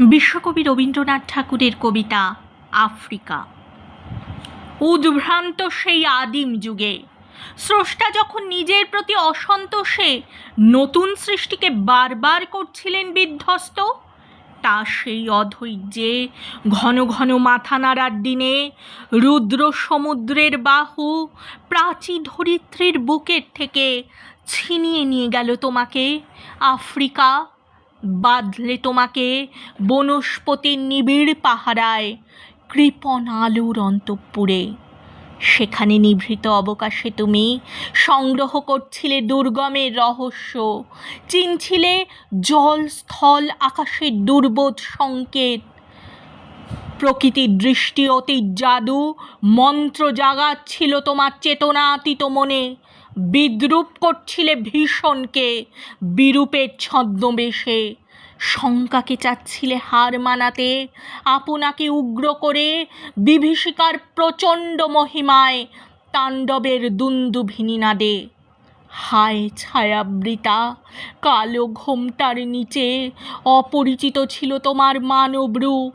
বিশ্বকবি রবীন্দ্রনাথ ঠাকুরের কবিতা আফ্রিকা। উদ্ভ্রান্ত সেই আদিম যুগে, স্রষ্টা যখন নিজের প্রতি অসন্তোষে, নতুন সৃষ্টিকে বারবার করছিলেন বিধ্বস্ত তা সেই অধৈর্যে, ঘন ঘন মাথা নাড়ার দিনে, রুদ্র সমুদ্রের বাহু প্রাচী ধরিত্রীর বুকের থেকে ছিনিয়ে নিয়ে গেল তোমাকে। আফ্রিকা বাঁধলে তোমাকে বনস্পতির নিবিড় পাহারায়, কৃপণ আলোর অন্তঃপুরে। সেখানে নিভৃত অবকাশে তুমি সংগ্রহ করছিলে দুর্গমের রহস্য, চিনছিলে জল স্থল আকাশের দুর্বোধ সংকেত। প্রকৃতির দৃষ্টি অতীত জাদু, মন্ত্র জাগাচ্ছিল তোমার চেতনাতীত মনে। বিদ্রুপ করছিলে ভীষণকে, বিরূপের ছদ্মবেশে। শঙ্কাকে চাচ্ছিলে হার মানাতে, আপনাকে উগ্র করে বিভীষিকার প্রচণ্ড মহিমায় তাণ্ডবের দুন্দুভিনী নাদে। হায় ছায়াবৃতা, কালো ঘোমটার নিচে অপরিচিত ছিল তোমার মানব রূপ।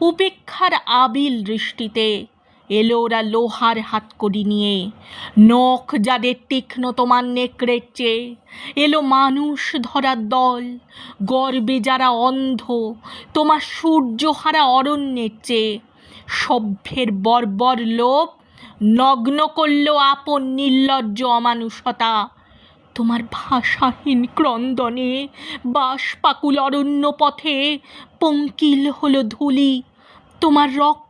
উপেক্ষার আবিল দৃষ্টিতে এলো ওরা লোহার হাতকড়ি নিয়ে। নখ যাদের তীক্ষ্ণ তোমার নেকড়ের চেয়ে। এলো মানুষ ধরার দল। গর্বে যারা অন্ধ, তোমার সূর্যহারা অরণ্যের চেয়ে। সভ্যের বর্বর লোভ নগ্ন করল আপন নির্লজ্জ অমানুষতা। তোমার ভাষাহীন ক্রন্দনে বাঁশপাকুল অরণ্য পথে পঙ্কিল হলো ধুলি। তোমার রক্তে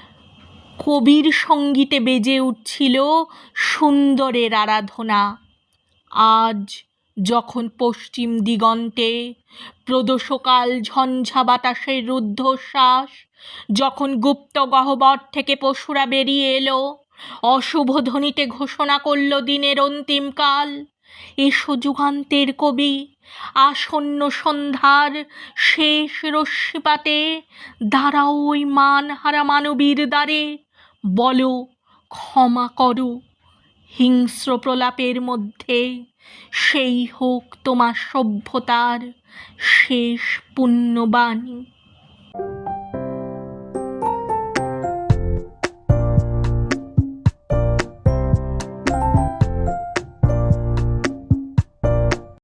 কবির সঙ্গীতে বেজে উঠছিল সুন্দরের আরাধনা। আজ যখন পশ্চিম দিগন্তে প্রদোষকাল ঝঞ্ঝা বাতাসের রুদ্ধশ্বাস, যখন গুপ্ত গহ্বর থেকে পশুরা বেরিয়ে এলো, অশুভ ধ্বনিতে ঘোষণা করল দিনের অন্তিমকাল এসো যুগান্তের কবি, আসন্ন সন্ধ্যার শেষ রশ্মিপাতে, দাঁড়াও ওই মানহারা মানবীর দ্বারে। বলো ক্ষমা করো। হিংস্র প্রলাপের মধ্যে সেই হোক তোমার সভ্যতার শেষ পুণ্যবাণী।